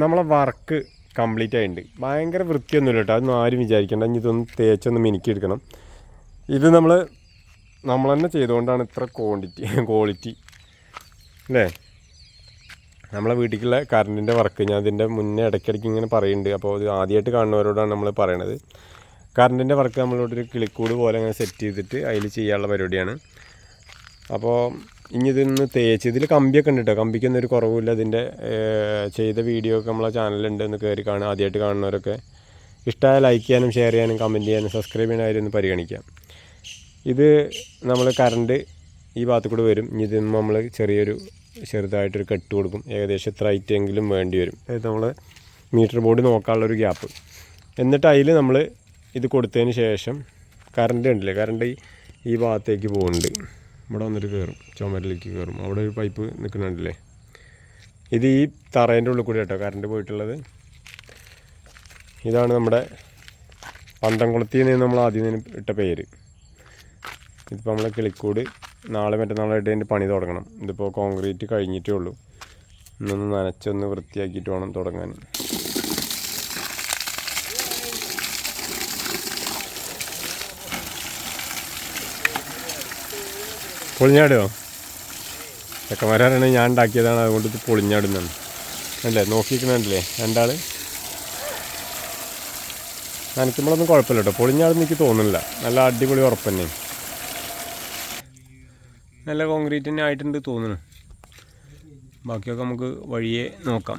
നമ്മളെ work complete ആയിട്ടുണ്ട്. ഭയങ്കര വൃത്തിയൊന്നുമില്ല കേട്ടോ. അതൊന്നും ആരും വിചാരിക്കേണ്ട. ഇനി ഇതൊന്ന് തേച്ചൊന്ന് മിനുക്കിയെടുക്കണം. ഇത് നമ്മൾ നമ്മൾ തന്നെ ചെയ്തുകൊണ്ടാണ് ഇത്ര ക്വാണ്ടിറ്റി ക്വാളിറ്റി അല്ലേ? നമ്മളെ വീട്ടിലുള്ള കറണ്ടിന്റെ വർക്ക് ഞാൻ അതിന്റെ മുന്നേ ഇടയ്ക്കിടയ്ക്ക് ഇങ്ങനെ പറയുന്നുണ്ട്. അപ്പോൾ ഇത് ആദ്യമായിട്ട് കാണുന്നവരോടാണ് നമ്മൾ പറയണത്. കറണ്ടിന്റെ വർക്ക് നമ്മളോട് ഒരു കിളിക്കൂട് പോലെ അങ്ങനെ സെറ്റ് ചെയ്തിട്ട് അതിൽ ചെയ്യാനുള്ള പരിപാടിയാണ്. അപ്പോൾ ഇനി ഇതൊന്ന് തേച്ച് ഇതിൽ കമ്പിയൊക്കെ ഉണ്ട് കേട്ടോ കമ്പിക്കൊന്നും ഒരു കുറവില്ല ഇതിന്റെ ചെയ്ത വീഡിയോ ഒക്കെ നമ്മളെ ചാനലുണ്ട് എന്ന് കയറി കാണുക ആദ്യമായിട്ട് കാണുന്നവരൊക്കെ. ഇഷ്ടമായ ലൈക്ക് ചെയ്യാനും ഷെയർ ചെയ്യാനും കമന്റ് ചെയ്യാനും സബ്സ്ക്രൈബ് ചെയ്യാനും ഒന്ന് പരിഗണിക്കാം. ഇത് നമ്മൾ കറണ്ട് ഈ ഭാഗത്ത് കൂടെ വരും. ഇനി ഇതിന് നമ്മൾ ചെറിയൊരു ചെറുതായിട്ടൊരു കെട്ട് കൊടുക്കും. ഏകദേശം ഇത്ര ഐറ്റെങ്കിലും വേണ്ടി വരും. അതായത് നമ്മൾ മീറ്റർ ബോർഡ് നോക്കാനുള്ളൊരു ഗ്യാപ്പ് എന്നിട്ട് അതിൽ നമ്മൾ ഇത് കൊടുത്തതിന് ശേഷം കറണ്ട് ഉണ്ടല്ലേ? കറണ്ട് ഈ ഭാഗത്തേക്ക് പോകുന്നുണ്ട് ഇവിടെ വന്നിട്ട് കയറും ചുമരിലേക്ക് കയറും അവിടെ ഒരു പൈപ്പ് നിൽക്കുന്നുണ്ടല്ലേ? ഇത് ഈ തറേന്റെ ഉള്ളിൽ കൂടി കേട്ടോ കറണ്ട് പോയിട്ടുള്ളത്. ഇതാണ് നമ്മുടെ പന്തംകുളത്തിൽ നിന്ന് നമ്മൾ ആദ്യം ഇട്ട പേര്. ഇതിപ്പോൾ നമ്മളെ കിളിക്കൂട് നാളെ മറ്റന്നാളായിട്ട് അതിന്റെ പണി തുടങ്ങണം. ഇതിപ്പോൾ കോൺക്രീറ്റ് കഴിഞ്ഞിട്ടേ ഉള്ളൂ. ഇന്നൊന്ന് നനച്ചൊന്ന് വൃത്തിയാക്കിയിട്ട് വേണം തുടങ്ങാൻ. പൊളിഞ്ഞാടുമോ ചെക്കന്മാരാണെങ്കിൽ ഞാൻ ഉണ്ടാക്കിയതാണ് അതുകൊണ്ട് ഇത് പൊളിഞ്ഞാടുന്നാണ് അല്ലേ നോക്കിക്കണല്ലേ രണ്ടാൾ നനയ്ക്കുമ്പോഴൊന്നും കുഴപ്പമില്ല കേട്ടോ. പൊളിഞ്ഞാടുന്ന് എനിക്ക് തോന്നുന്നില്ല. നല്ല അടിപൊളി ഉറപ്പ് തന്നെ നല്ല കോൺക്രീറ്റ് തന്നെ ആയിട്ടുണ്ട് തോന്നുന്നു. ബാക്കിയൊക്കെ നമുക്ക് വഴിയെ നോക്കാം.